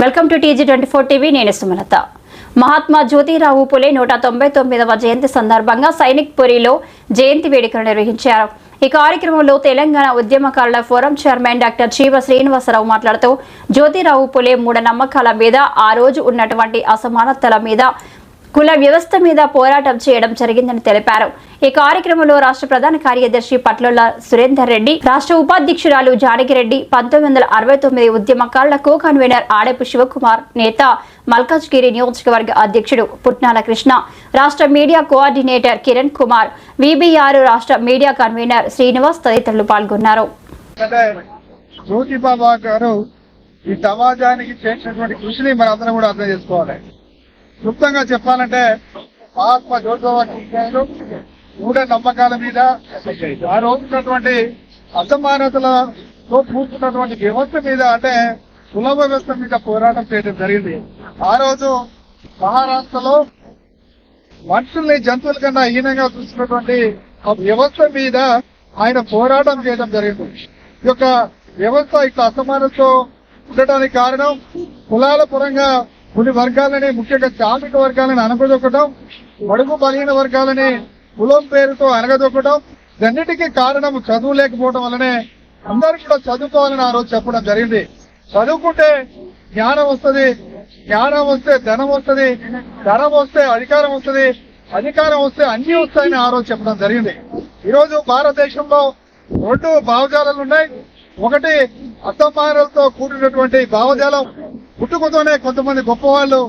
Welcome to TG twenty four TV నేను సుమలత. మహాత్మా జ్యోతిరావు పులే నూట తొంభై తొమ్మిదవ జయంతి సందర్భంగా సైనిక్ పురిలో జయంతి వేడుకలు నిర్వహించారు. ఈ కార్యక్రమంలో తెలంగాణ ఉద్యమకారుల ఫోరం చైర్మన్ డాక్టర్ జీవ శ్రీనివాసరావు మాట్లాడుతూ జ్యోతిరావు పులే మూఢనమ్మకాల మీద ఆ రోజు ఉన్నటువంటి అసమానతల మీద కుల వ్యవస్థ మీద పోరాటం చేయడం జరిగిందని తెలిపారు. ఈ కార్యక్రమంలో రాష్ట్ర ప్రధాన కార్యదర్శి పట్లోల సురేందర్ రెడ్డి రాష్ట్ర ఉపాధ్యక్షురాలు జానకిరెడ్డి పంతొమ్మిది వందల అరవై తొమ్మిది ఉద్యమకారుల కో కన్వీనర్ ఆడపు శివకుమార్ నేత మల్కాజ్గిరి నియోజకవర్గ అధ్యక్షుడు పుట్నాల కృష్ణ రాష్ట్ర media coordinator Kiran Kumar VBR రాష్ట్ర మీడియా కన్వీనర్ శ్రీనివాస్ తదితరులు పాల్గొన్నారు. గారు ఈ సమాజానికి చేసినటువంటి కృషిని మనందరం కూడా అర్థం చేసుకోవాలి. క్లుప్తంగా చెప్పాలంటే మహాత్మా జ్యోతిబాబా గారు మూఢ నమ్మకాల మీద ఆ రోజు ఉన్నటువంటి అసమానతలతో కూర్చున్నటువంటి వ్యవస్థ మీద అంటే కుల వ్యవస్థ మీద పోరాటం చేయడం జరిగింది. ఆ రోజు మహారాష్ట్రలో మనుషుల్ని జంతువుల కన్నా హీనంగా చూసినటువంటి ఆ వ్యవస్థ మీద ఆయన పోరాటం చేయడం జరిగింది. ఈ యొక్క వ్యవస్థ ఇట్లా అసమానతతో ఉండటానికి కారణం కులాల పరంగా కొన్ని వర్గాలని ముఖ్యంగా శ్రామిక వర్గాలని అనగదొక్కడం బడుగు బలహీన వర్గాలని కులం పేరుతో అనగదొక్కడం ఇదన్నిటికీ కారణం చదువు లేకపోవడం వల్లనే అందరూ కూడా చదువుకోవాలని ఆ రోజు చెప్పడం జరిగింది. చదువుకుంటే జ్ఞానం వస్తుంది జ్ఞానం వస్తే ధనం వస్తుంది ధనం వస్తే అధికారం వస్తుంది అధికారం వస్తే అన్ని వస్తాయని ఆ రోజు చెప్పడం జరిగింది. ఈరోజు భారతదేశంలో రెండు భావజాలాలు ఉన్నాయి. ఒకటి అసమానాలతో కూడినటువంటి భావజాలం పుట్టుకతోనే కొంతమంది గొప్పవాళ్ళు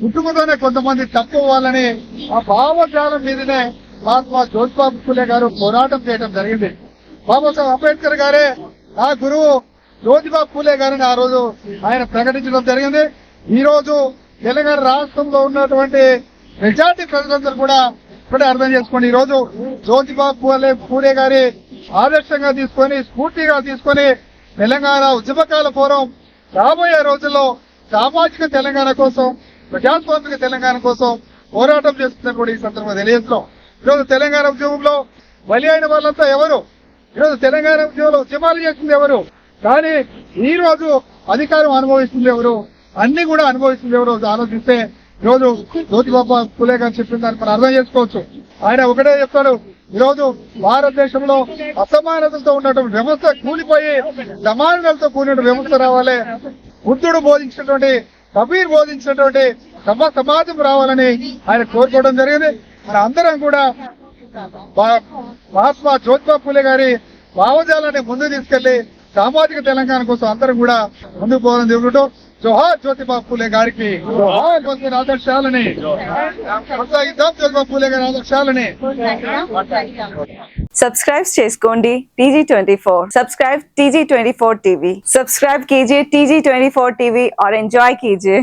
పుట్టుకతోనే కొంతమంది తక్కువ వాళ్ళని ఆ భావజాలం మీదనే మహాత్మా జ్యోతిబాబు ఫులే గారు పోరాటం చేయడం జరిగింది. బాబాసాహెబ్ అంబేద్కర్ గారే ఆ గురువు జ్యోతిబాబు ఫులే గారిని ఆ రోజు ఆయన ప్రకటించడం జరిగింది. ఈ రోజు తెలంగాణ రాష్ట్రంలో ఉన్నటువంటి మెజార్టీ ప్రజలందరూ కూడా ఇప్పుడే అర్థం చేసుకోండి ఈ రోజు జ్యోతిబాబు పూలే పూలే గారి ఆదర్శంగా తీసుకొని స్ఫూర్తిగా తీసుకొని తెలంగాణ ఉద్యమకాల పూర్వం రాబోయే రోజుల్లో సామాజిక తెలంగాణ కోసం ప్రజాస్వామిక తెలంగాణ కోసం పోరాటం చేస్తుందని కూడా ఈ సందర్భంగా తెలియజేస్తున్నాం. ఈరోజు తెలంగాణ ఉద్యమంలో బలి అయిన వాళ్ళంతా ఎవరు? ఈరోజు తెలంగాణ ఉద్యమంలో ఉద్యమాలు చేస్తుంది ఎవరు? కానీ ఈ రోజు అధికారం అనుభవిస్తుంది ఎవరు? అన్ని కూడా అనుభవిస్తుంది ఎవరు? ఆలోచిస్తే ఈ రోజు జ్యోతిబాబా పులే గారు చెప్పిన దాన్ని మనం అర్థం చేసుకోవచ్చు. ఆయన ఒకటే చెప్తాడు ఈ రోజు భారతదేశంలో అసమానతలతో ఉన్నటువంటి వ్యవస్థ కూలిపోయి సమానతలతో కూడిన వ్యవస్థ రావాలి. బుద్ధుడు బోధించినటువంటి కబీర్ బోధించినటువంటి సమ సమాజం రావాలని ఆయన కోరుకోవడం జరిగింది. మన అందరం కూడా మహాత్మా జ్యోతిబా పూలే గారి భావజాలాన్ని ముందుకు తీసుకెళ్ళి సామాజిక తెలంగాణ కోసం అందరం కూడా ముందుకు పోవాలని జరుగుతాం జోహార్ జ్యోతిబా పూలే గారికి జోహార్ ఆదర్శాలని కొనసాగిద్దాం. జ్యోతిబా పూలే గారి ఆదర్శాలని సబ్స్క్రైబ్ చేసుకోండి TG twenty four subscribe TG twenty four TV subscribe कीजिए टीजी ट्वेंटी फोर टीवी और एंजॉय कीजिए